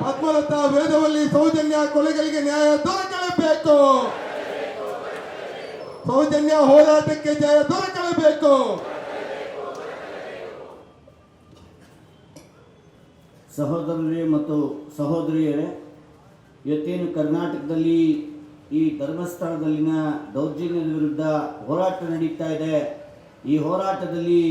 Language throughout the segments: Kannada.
ಪದ್ಮಲತಾ ವೇದವಲ್ಲಿ ಸೌಜನ್ಯ ಕೊಲೆಗಳಿಗೆ ನ್ಯಾಯ ದೊರಕಲೇಬೇಕು. ಸೌಜನ್ಯ ಹೋರಾಟಕ್ಕೆ ಜಯ ದೊರಕಲೇಬೇಕು. ಸಹೋದರರೇ ಮತ್ತು ಸಹೋದರಿಯರೇ ಇವತ್ತೇನು ಕರ್ನಾಟಕದಲ್ಲಿ ಈ ಧರ್ಮಸ್ಥಳದಲ್ಲಿನ ದೌರ್ಜನ್ಯದ ವಿರುದ್ಧ ಹೋರಾಟ ನಡೀತಾ ಇದೆ. ಈ ಹೋರಾಟದಲ್ಲಿ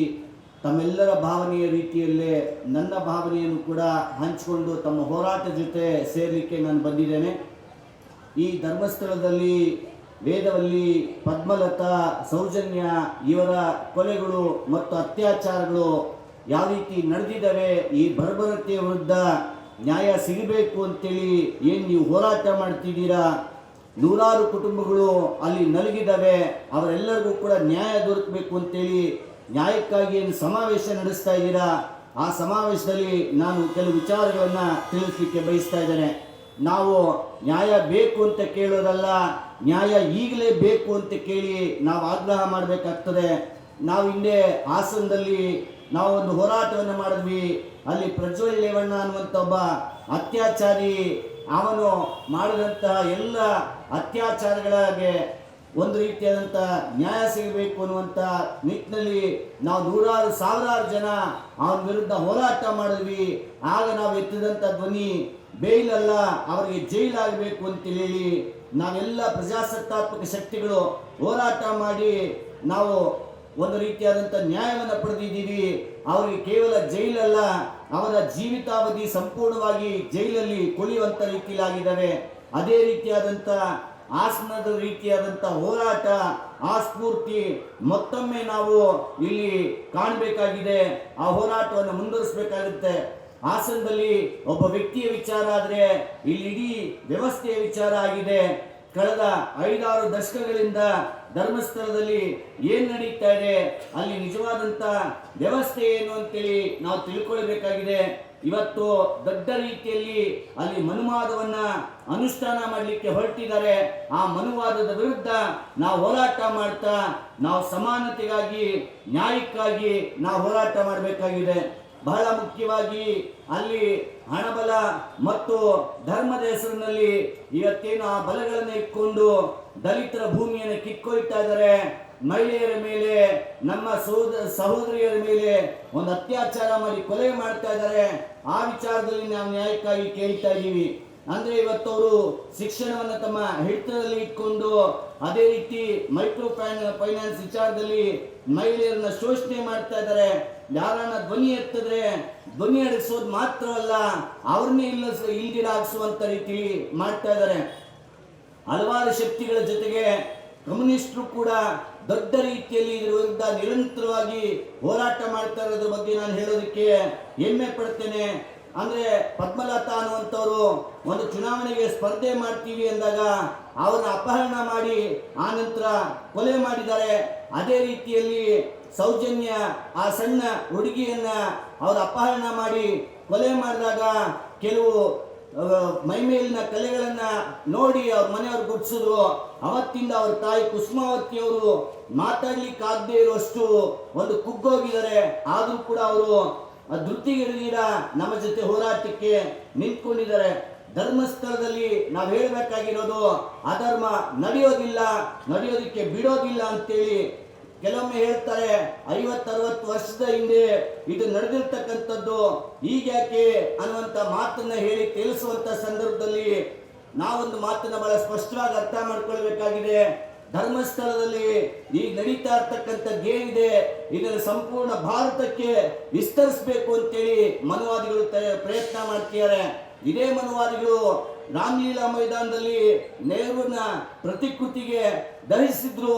ತಮ್ಮೆಲ್ಲರ ಭಾವನೆಯ ರೀತಿಯಲ್ಲೇ ನನ್ನ ಭಾವನೆಯನ್ನು ಕೂಡ ಹಂಚಿಕೊಂಡು ತಮ್ಮ ಹೋರಾಟ ಜೊತೆ ಸೇರಲಿಕ್ಕೆ ನಾನು ಬಂದಿದ್ದೇನೆ. ಈ ಧರ್ಮಸ್ಥಳದಲ್ಲಿ, ವೇದವಲ್ಲಿ ಪದ್ಮಲತಾ, ಸೌಜನ್ಯ ಇವರ ಕೊಲೆಗಳು ಮತ್ತು ಅತ್ಯಾಚಾರಗಳು ಯಾವ ರೀತಿ ನಡೆದಿದ್ದಾವೆ, ಈ ಬರ್ಬರತೆಯ ವಿರುದ್ಧ ನ್ಯಾಯ ಸಿಗಬೇಕು ಅಂತೇಳಿ ಏನು ನೀವು ಹೋರಾಟ ಮಾಡ್ತಿದ್ದೀರಾ? ನೂರಾರು ಕುಟುಂಬಗಳು ಅಲ್ಲಿ ನಲಗಿದ್ದಾವೆ, ಅವರೆಲ್ಲರಿಗೂ ಕೂಡ ನ್ಯಾಯ ದೊರಕಬೇಕು ಅಂತೇಳಿ ನ್ಯಾಯಕ್ಕಾಗಿ ಏನು ಸಮಾವೇಶ ನಡೆಸ್ತಾ ಇದ್ದೀರಾ? ಆ ಸಮಾವೇಶದಲ್ಲಿ ನಾನು ಕೆಲವು ವಿಚಾರಗಳನ್ನು ತಿಳಿಸ್ಲಿಕ್ಕೆ ಬಯಸ್ತಾ ಇದ್ದೇನೆ. ನಾವು ನ್ಯಾಯ ಬೇಕು ಅಂತ ಕೇಳೋದಲ್ಲ, ನ್ಯಾಯ ಈಗಲೇ ಬೇಕು ಅಂತ ಕೇಳಿ ನಾವು ಆಗ್ರಹ ಮಾಡಬೇಕಾಗ್ತದೆ. ನಾವು ಹಿಂದೆ ಹಾಸನದಲ್ಲಿ ನಾವು ಒಂದು ಹೋರಾಟವನ್ನು ಮಾಡಿದ್ವಿ. ಅಲ್ಲಿ ಪ್ರಜ್ವಲ್ ಲೇವಣ್ಣ ಅನ್ನುವಂಥ ಒಬ್ಬ ಅತ್ಯಾಚಾರಿ, ಅವನು ಮಾಡಿದಂತಹ ಎಲ್ಲ ಅತ್ಯಾಚಾರಗಳಿಗೆ ಒಂದು ರೀತಿಯಾದಂಥ ನ್ಯಾಯ ಸಿಗಬೇಕು ಅನ್ನುವಂಥ ನಿಟ್ಟಿನಲ್ಲಿ ನಾವು ನೂರಾರು ಸಾವಿರಾರು ಜನ ಅವನ ವಿರುದ್ಧ ಹೋರಾಟ ಮಾಡಿದ್ವಿ. ಆಗ ನಾವು ಎತ್ತಿದಂಥ ಧ್ವನಿ ಬೇಯ್ಲಲ್ಲ ಅವರಿಗೆ ಜೈಲಾಗಬೇಕು ಅಂತ ಹೇಳಿ ನಾವೆಲ್ಲ ಪ್ರಜಾಸತ್ತಾತ್ಮಕ ಶಕ್ತಿಗಳು ಹೋರಾಟ ಮಾಡಿ ನಾವು ಒಂದು ರೀತಿಯಾದಂಥ ನ್ಯಾಯವನ್ನು ಪಡೆದಿದ್ದೀವಿ. ಅವರಿಗೆ ಕೇವಲ ಜೈಲಲ್ಲ, ಅವರ ಜೀವಿತಾವಧಿ ಸಂಪೂರ್ಣವಾಗಿ ಜೈಲಲ್ಲಿ ಕೊಳಿಯುವಂಥ ರೀತಿಯಲ್ಲಾಗಿದ್ದಾವೆ ಅದೇ ರೀತಿಯಾದಂಥ ಆಸನದ ರೀತಿಯಾದಂಥ ಹೋರಾಟ ಆ ಸ್ಫೂರ್ತಿ ಮತ್ತೊಮ್ಮೆ ನಾವು ಇಲ್ಲಿ ಕಾಣಬೇಕಾಗಿದೆ. ಆ ಹೋರಾಟವನ್ನು ಮುಂದುವರಿಸಬೇಕಾಗುತ್ತೆ. ಹಾಸನದಲ್ಲಿ ಒಬ್ಬ ವ್ಯಕ್ತಿಯ ವಿಚಾರ ಆದರೆ ಇಲ್ಲಿ ಇಡೀ ವ್ಯವಸ್ಥೆಯ ವಿಚಾರ ಆಗಿದೆ. ಕಳೆದ ಐದಾರು ದಶಕಗಳಿಂದ ಧರ್ಮಸ್ಥಳದಲ್ಲಿ ಏನ್ ನಡೀತಾ ಇದೆ, ಅಲ್ಲಿ ನಿಜವಾದಂತ ವ್ಯವಸ್ಥೆ ಏನು ಅಂತೇಳಿ ನಾವು ತಿಳ್ಕೊಳ್ಬೇಕಾಗಿದೆ. ಇವತ್ತು ದೊಡ್ಡ ರೀತಿಯಲ್ಲಿ ಅಲ್ಲಿ ಮನುವಾದವನ್ನ ಅನುಷ್ಠಾನ ಮಾಡಲಿಕ್ಕೆ ಹೊರಟಿದ್ದಾರೆ. ಆ ಮನುವಾದದ ವಿರುದ್ಧ ನಾವು ಹೋರಾಟ ಮಾಡ್ತಾ, ನಾವು ಸಮಾನತೆಗಾಗಿ, ನ್ಯಾಯಕ್ಕಾಗಿ ನಾವು ಹೋರಾಟ ಮಾಡಬೇಕಾಗಿದೆ. ಬಹಳ ಮುಖ್ಯವಾಗಿ ಅಲ್ಲಿ ಹಣಬಲ ಮತ್ತು ಧರ್ಮದ ಹೆಸರಿನಲ್ಲಿ ಇವತ್ತೇನು ಆ ಬಲಗಳನ್ನು ಇಟ್ಕೊಂಡು ದಲಿತರ ಭೂಮಿಯನ್ನು ಕಿತ್ಕೊಳ್ತಾ ಇದ್ದಾರೆ. ಮಹಿಳೆಯರ ಮೇಲೆ, ನಮ್ಮ ಸೋದ ಸಹೋದರಿಯರ ಮೇಲೆ ಒಂದು ಅತ್ಯಾಚಾರ ಮಾಡಿ ಕೊಲೆ ಮಾಡ್ತಾ ಇದ್ದಾರೆ. ಆ ವಿಚಾರದಲ್ಲಿ ನಾವು ನ್ಯಾಯಕ್ಕಾಗಿ ಕೇಳ್ತಾ ಇದ್ದೀವಿ. ಅಂದ್ರೆ ಇವತ್ತು ಅವರು ಶಿಕ್ಷಣವನ್ನು ತಮ್ಮ ಹಿಡಿತದಲ್ಲಿ ಇಟ್ಕೊಂಡು ಅದೇ ರೀತಿ ಮೈಕ್ರೋ ಫೈನಾನ್ಸ್ ವಿಚಾರದಲ್ಲಿ ಮಹಿಳೆಯರನ್ನ ಶೋಷಣೆ ಮಾಡ್ತಾ ಇದ್ದಾರೆ. ಯಾರನ್ನ ಧ್ವನಿ ಎತ್ತಿದ್ರೆ ಧ್ವನಿ ಅಡಗಿಸೋದು ಮಾತ್ರವಲ್ಲ, ಅವ್ರನ್ನೇ ಇಲ್ಲ ಇಲ್ದಿರಾಗಿಸುವಂತ ರೀತಿ ಮಾಡ್ತಾ ಇದ್ದಾರೆ. ಹಲವಾರು ಶಕ್ತಿಗಳ ಜೊತೆಗೆ ಕಮ್ಯುನಿಸ್ಟ್ರು ಕೂಡ ದೊಡ್ಡ ರೀತಿಯಲ್ಲಿ ವಿರುದ್ಧ ನಿರಂತರವಾಗಿ ಹೋರಾಟ ಮಾಡ್ತಾ ಇರೋದ್ರ ಬಗ್ಗೆ ನಾನು ಹೇಳೋದಕ್ಕೆ ಹೆಮ್ಮೆ ಪಡ್ತೇನೆ. ಅಂದ್ರೆ ಪದ್ಮಲತಾ ಅನ್ನುವಂಥವ್ರು ಒಂದು ಚುನಾವಣೆಗೆ ಸ್ಪರ್ಧೆ ಮಾಡ್ತೀವಿ ಅಂದಾಗ ಅವರನ್ನ ಅಪಹರಣ ಮಾಡಿ ಆ ನಂತರ ಕೊಲೆ ಮಾಡಿದ್ದಾರೆ. ಅದೇ ರೀತಿಯಲ್ಲಿ ಸೌಜನ್ಯ ಆ ಸಣ್ಣ ಹುಡುಗಿಯನ್ನ ಅವರು ಅಪಹರಣ ಮಾಡಿ ಕೊಲೆ ಮಾಡಿದಾಗ ಕೆಲವು ಮೈಮೇಲಿನ ಕಲೆಗಳನ್ನ ನೋಡಿ ಅವ್ರ ಮನೆಯವ್ರು ಗುಡ್ಸಿದ್ರು. ಅವತ್ತಿಂದ ಅವ್ರ ತಾಯಿ ಕುಸುಮಾವತಿ ಅವರು ಮಾತಾಡ್ಲಿಕ್ಕಾಗದೇ ಇರುವಷ್ಟು ಒಂದು ಕುಗ್ಗೋಗಿದ್ದಾರೆ. ಆದರೂ ಕೂಡ ಅವರು ಧೃತಿಗಿರಿದ ನಮ್ಮ ಜೊತೆ ಹೋರಾಟಕ್ಕೆ ನಿಂತ್ಕೊಂಡಿದ್ದಾರೆ. ಧರ್ಮಸ್ಥಳದಲ್ಲಿ ನಾವು ಹೇಳಬೇಕಾಗಿರೋದು, ಅಧರ್ಮ ನಡೆಯೋದಿಲ್ಲ, ನಡೆಯೋದಿಕ್ಕೆ ಬಿಡೋದಿಲ್ಲ ಅಂತೇಳಿ ಕೆಲವೊಮ್ಮೆ ಹೇಳ್ತಾರೆ ಐವತ್ತರವತ್ತು ವರ್ಷದ ಹಿಂದೆ ಇದು ನಡೆದಿರ್ತಕ್ಕಂಥದ್ದು ಈಗ್ಯಾಕೆ ಅನ್ನುವಂಥ ಮಾತನ್ನ ಹೇಳಿ ತಿಳಿಸುವಂತ ಸಂದರ್ಭದಲ್ಲಿ ನಾವೊಂದು ಮಾತನ್ನ ಬಹಳ ಸ್ಪಷ್ಟವಾಗಿ ಅರ್ಥ ಮಾಡ್ಕೊಳ್ಬೇಕಾಗಿದೆ. ಧರ್ಮಸ್ಥಳದಲ್ಲಿ ಈಗ ನಡೀತಾ ಇರ್ತಕ್ಕಂಥದ್ದು ಏನಿದೆ ಇದನ್ನು ಸಂಪೂರ್ಣ ಭಾರತಕ್ಕೆ ವಿಸ್ತರಿಸಬೇಕು ಅಂತೇಳಿ ಮನುವಾದಿಗಳು ಪ್ರಯತ್ನ ಮಾಡ್ತಿದ್ದಾರೆ. ಇದೇ ಮನುವಾದಿಗಳು ರಾಮಲೀಲಾ ಮೈದಾನದಲ್ಲಿ ನೆಹರೂನ ಪ್ರತಿಕೃತಿಗೆ ಧರಿಸಿದ್ರು.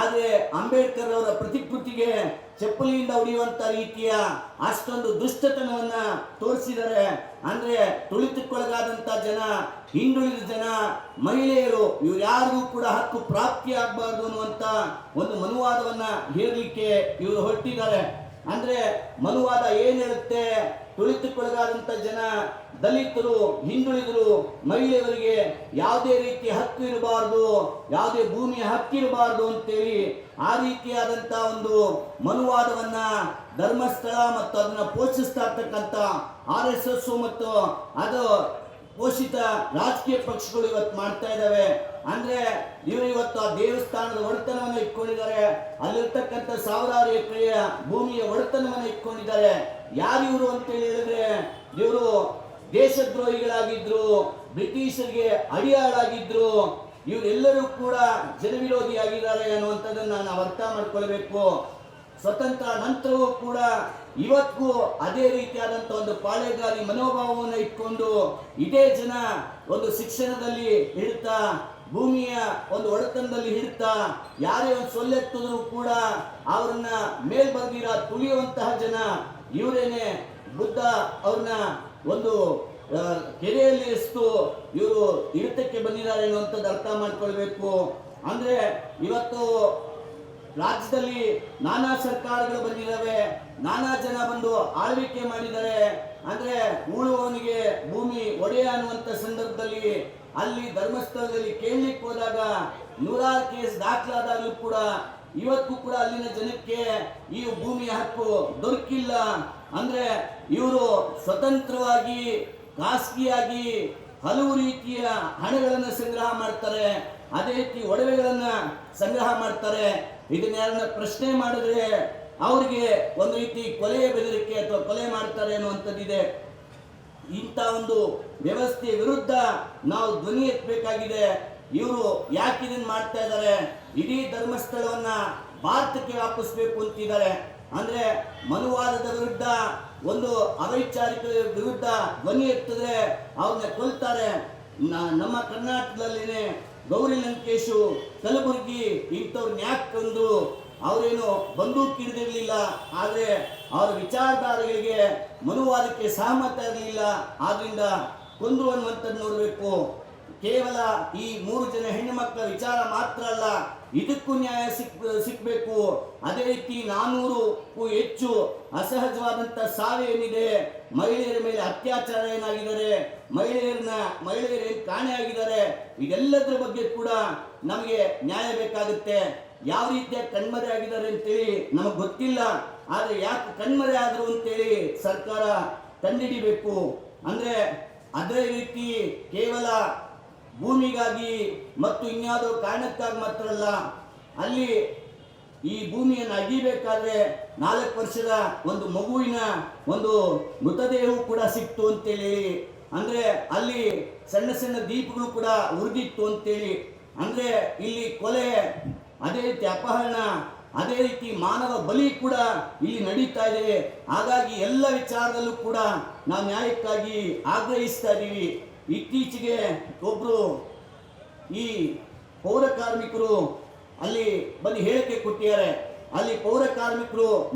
ಆದರೆ ಅಂಬೇಡ್ಕರ್ ಅವರ ಪ್ರತಿಕೃತಿಗೆ ಚಪ್ಪಲಿಯಿಂದ ಹೊಡೆಯುವಂತ ರೀತಿಯ ಅಷ್ಟೊಂದು ದುಷ್ಟತನವನ್ನ ತೋರಿಸಿದ್ದಾರೆ. ಅಂದ್ರೆ ತುಳಿತಕ್ಕೊಳಗಾದಂತ ಜನ, ಹಿಂದುಳಿದ ಜನ, ಮಹಿಳೆಯರು, ಇವ್ರು ಯಾರಿಗೂ ಕೂಡ ಹಕ್ಕು ಪ್ರಾಪ್ತಿ ಆಗಬಾರ್ದು ಅನ್ನುವಂತ ಒಂದು ಮನುವಾದವನ್ನ ಹೇರಲಿಕ್ಕೆ ಇವರು ಹೊರಟಿದ್ದಾರೆ. ಅಂದ್ರೆ ಮನುವಾದ ಏನಿರುತ್ತೆ ತುಳಿತಕ್ಕೊಳಗಾದಂತ ಜನ ದಲಿತರು ಹಿಂದುಳಿದರು ಮಹಿಳೆಯರಿಗೆ ಯಾವುದೇ ರೀತಿಯ ಹಕ್ಕು ಇರಬಾರ್ದು, ಯಾವುದೇ ಭೂಮಿಯ ಹಕ್ಕಿರಬಾರ್ದು ಅಂತೇಳಿ ಆ ರೀತಿಯಾದಂಥ ಒಂದು ಮನುವಾದವನ್ನ ಧರ್ಮಸ್ಥಳ ಮತ್ತು ಅದನ್ನ ಪೋಷಿಸ್ತಾ ಇರ್ತಕ್ಕಂಥ ಆರ್ ಎಸ್ ಎಸ್ ಮತ್ತು ಅದು ಪೋಷಿತ ರಾಜಕೀಯ ಪಕ್ಷಗಳು ಇವತ್ತು ಮಾಡ್ತಾ ಇದ್ದಾವೆ ಅಂದ್ರೆ ಇವರು ಇವತ್ತು ಆ ದೇವಸ್ಥಾನದ ಒಡೆತನವನ್ನು ಇಟ್ಕೊಂಡಿದ್ದಾರೆ. ಅಲ್ಲಿರ್ತಕ್ಕಂಥ ಸಾವಿರಾರು ಎಕರೆಯ ಭೂಮಿಯ ಒಡೆತನವನ್ನು ಇಟ್ಕೊಂಡಿದ್ದಾರೆ. ಯಾರು ಇವರು ಅಂತ ಹೇಳಿದ್ರೆ ಇವರು ದೇಶದ್ರೋಹಿಗಳಾಗಿದ್ರು, ಬ್ರಿಟಿಷರಿಗೆ ಅಡಿಯಾಳಾಗಿದ್ರು, ಇವರೆಲ್ಲರೂ ಕೂಡ ಜನವಿರೋಧಿ ಆಗಿದ್ದಾರೆ ಅನ್ನುವಂಥದ್ದನ್ನು ನಾವು ಅರ್ಥ ಮಾಡ್ಕೊಳ್ಬೇಕು. ಸ್ವತಂತ್ರ ನಂತರವೂ ಕೂಡ ಇವತ್ತಿಗೂ ಅದೇ ರೀತಿಯಾದಂಥ ಒಂದು ಪಾಳೆಗಾರಿ ಮನೋಭಾವವನ್ನು ಇಟ್ಕೊಂಡು ಇದೇ ಜನ ಒಂದು ಶಿಕ್ಷಣದಲ್ಲಿ ಹಿಡಿತಾ, ಭೂಮಿಯ ಒಂದು ಒಡೆತನದಲ್ಲಿ ಹಿಡಿತಾ, ಯಾರೇ ಒಂದು ಸೊಲ್ಲೆತ್ತಿದ್ರು ಕೂಡ ಅವ್ರನ್ನ ಮೇಲ್ಬಂದಿರ ತುಳಿಯುವಂತಹ ಜನ, ಇವರೇನೆ ಬುದ್ಧ ಅವ್ರನ್ನ ಒಂದು ಕೆರೆಯಲ್ಲಿ ಎಷ್ಟು ಇವರು ಇಳಿತಕ್ಕೆ ಬಂದಿದ್ದಾರೆ ಅನ್ನುವಂಥದ್ದು ಅರ್ಥ ಮಾಡ್ಕೊಳ್ಬೇಕು. ಅಂದ್ರೆ ಇವತ್ತು ರಾಜ್ಯದಲ್ಲಿ ನಾನಾ ಸರ್ಕಾರಗಳು ಬಂದಿದ್ದಾವೆ, ನಾನಾ ಜನ ಬಂದು ಆಳ್ವಿಕೆ ಮಾಡಿದ್ದಾರೆ. ಅಂದ್ರೆ ಉಳುವವನಿಗೆ ಭೂಮಿ ಒಡೆಯ ಅನ್ನುವಂಥ ಸಂದರ್ಭದಲ್ಲಿ ಅಲ್ಲಿ ಧರ್ಮಸ್ಥಳದಲ್ಲಿ ಕೇಳಲಿಕ್ಕೆ ಹೋದಾಗ ನೂರಾರು ಕೇಸ್ ದಾಖಲಾದಾಗಲೂ ಕೂಡ ಇವತ್ತು ಕೂಡ ಅಲ್ಲಿನ ಜನಕ್ಕೆ ಈ ಭೂಮಿಯ ಹಕ್ಕು ದೊರಕಿಲ್ಲ. ಅಂದ್ರೆ ಇವರು ಸ್ವತಂತ್ರವಾಗಿ, ಖಾಸಗಿಯಾಗಿ ಹಲವು ರೀತಿಯ ಹಣಗಳನ್ನು ಸಂಗ್ರಹ ಮಾಡ್ತಾರೆ. ಅದೇ ರೀತಿ ಒಡವೆಗಳನ್ನ ಸಂಗ್ರಹ ಮಾಡ್ತಾರೆ. ಇದನ್ನ ಯಾರನ್ನ ಪ್ರಶ್ನೆ ಮಾಡಿದ್ರೆ ಅವ್ರಿಗೆ ಒಂದು ರೀತಿ ಕೊಲೆಯ ಬೆದರಿಕೆ ಅಥವಾ ಕೊಲೆ ಮಾಡ್ತಾರೆ ಅನ್ನುವಂಥದ್ದಿದೆ. ಇಂಥ ಒಂದು ವ್ಯವಸ್ಥೆಯ ವಿರುದ್ಧ ನಾವು ಧ್ವನಿ ಎತ್ತಬೇಕಾಗಿದೆ. ಇವರು ಯಾಕೆ ಇದನ್ನು ಮಾಡ್ತಾ ಇದ್ದಾರೆ? ಇಡೀ ಧರ್ಮಸ್ಥಳವನ್ನ ಭಾರತಕ್ಕೆ ವ್ಯಾಪಿಸ್ಬೇಕು ಅಂತಿದ್ದಾರೆ. ಅಂದ್ರೆ ಮನುವಾದದ ವಿರುದ್ಧ, ಒಂದು ಅವೈಚಾರಿಕ ವಿರುದ್ಧ ಧ್ವನಿ ಎತ್ತಿದ್ರೆ ಅವ್ರನ್ನ ಕೊಲ್ತಾರೆ. ನಮ್ಮ ಕರ್ನಾಟಕದಲ್ಲಿನೇ ಗೌರಿ ಲಂಕೇಶು, ಕಲಬುರಗಿ ಇಂಥವ್ರನ್ನ ಯಾಕೆ ತಂದು ಅವರೇನು ಬಂದೂಕ್ ಹಿಡಿದಿರಲಿಲ್ಲ? ಆದರೆ ಅವರ ವಿಚಾರಧಾರೆಗಳಿಗೆ ಮನುವಾದಕ್ಕೆ ಸಹಮತ ಇರಲಿಲ್ಲ. ಆದ್ರಿಂದ ಕೊಂದ್ರು ಅನ್ನುವಂಥದ್ದು ನೋಡಬೇಕು. ಕೇವಲ ಈ ಮೂರು ಜನ ಹೆಣ್ಣು ಮಕ್ಕಳ ವಿಚಾರ ಮಾತ್ರ ಅಲ್ಲ, ಇದಕ್ಕೂ ನ್ಯಾಯ ಸಿಕ್ ಸಿಕ್ಕಬೇಕು ಅದೇ ರೀತಿ ನಾನೂರು ಹೆಚ್ಚು ಅಸಹಜವಾದಂಥ ಸಾವೇನಿದೆ ಮಹಿಳೆಯರ ಮೇಲೆ ಅತ್ಯಾಚಾರ ಏನಾಗಿದ್ದಾರೆ, ಮಹಿಳೆಯರನ್ನ, ಮಹಿಳೆಯರೇ ಕಾಣೆಯಾಗಿದ್ದಾರೆ ಇದೆಲ್ಲದರ ಬಗ್ಗೆ ಕೂಡ ನಮಗೆ ನ್ಯಾಯ ಬೇಕಾಗುತ್ತೆ. ಯಾವ ರೀತಿಯ ಕಣ್ಮರೆ ಆಗಿದ್ದಾರೆ ಅಂತೇಳಿ ನಮಗೆ ಗೊತ್ತಿಲ್ಲ. ಆದರೆ ಯಾಕೆ ಕಣ್ಮರೆ ಆದರು ಅಂತೇಳಿ ಸರ್ಕಾರ ಕಂಡಿಡಿಬೇಕು ಅಂದ್ರೆ ಅದೇ ರೀತಿ ಕೇವಲ ಭೂಮಿಗಾಗಿ ಮತ್ತು ಇನ್ಯಾವುದೋ ಕಾರಣಕ್ಕಾಗಿ ಮಾತ್ರ ಅಲ್ಲ, ಅಲ್ಲಿ ಈ ಭೂಮಿಯನ್ನು ಅಗಿಬೇಕಾದ್ರೆ ನಾಲ್ಕು ವರ್ಷದ ಒಂದು ಮಗುವಿನ ಒಂದು ಮೃತದೇಹವು ಕೂಡ ಸಿಕ್ತು ಅಂತೇಳಿ. ಅಂದ್ರೆ ಅಲ್ಲಿ ಸಣ್ಣ ಸಣ್ಣ ದೀಪಗಳು ಕೂಡ ಉರಿದಿತ್ತು ಅಂತೇಳಿ. ಅಂದ್ರೆ ಇಲ್ಲಿ ಕೊಲೆ ಅದೇ ರೀತಿ ಅಪಹರಣ ಅದೇ ರೀತಿ ಮಾನವ ಬಲಿ ಕೂಡ ಇಲ್ಲಿ ನಡೀತಾ ಇದೆ. ಹಾಗಾಗಿ ಎಲ್ಲ ವಿಚಾರದಲ್ಲೂ ಕೂಡ ನಾವು ನ್ಯಾಯಕ್ಕಾಗಿ ಆಗ್ರಹಿಸ್ತಾ ಇದ್ದೀವಿ. ಇತ್ತೀಚೆಗೆ ಒಬ್ರು ಈ ಪೌರ ಕಾರ್ಮಿಕರು ಅಲ್ಲಿ ಬಂದು ಹೇಳಿಕೆ ಕೊಟ್ಟಿದ್ದಾರೆ. ಅಲ್ಲಿ ಪೌರ ಕಾರ್ಮಿಕರು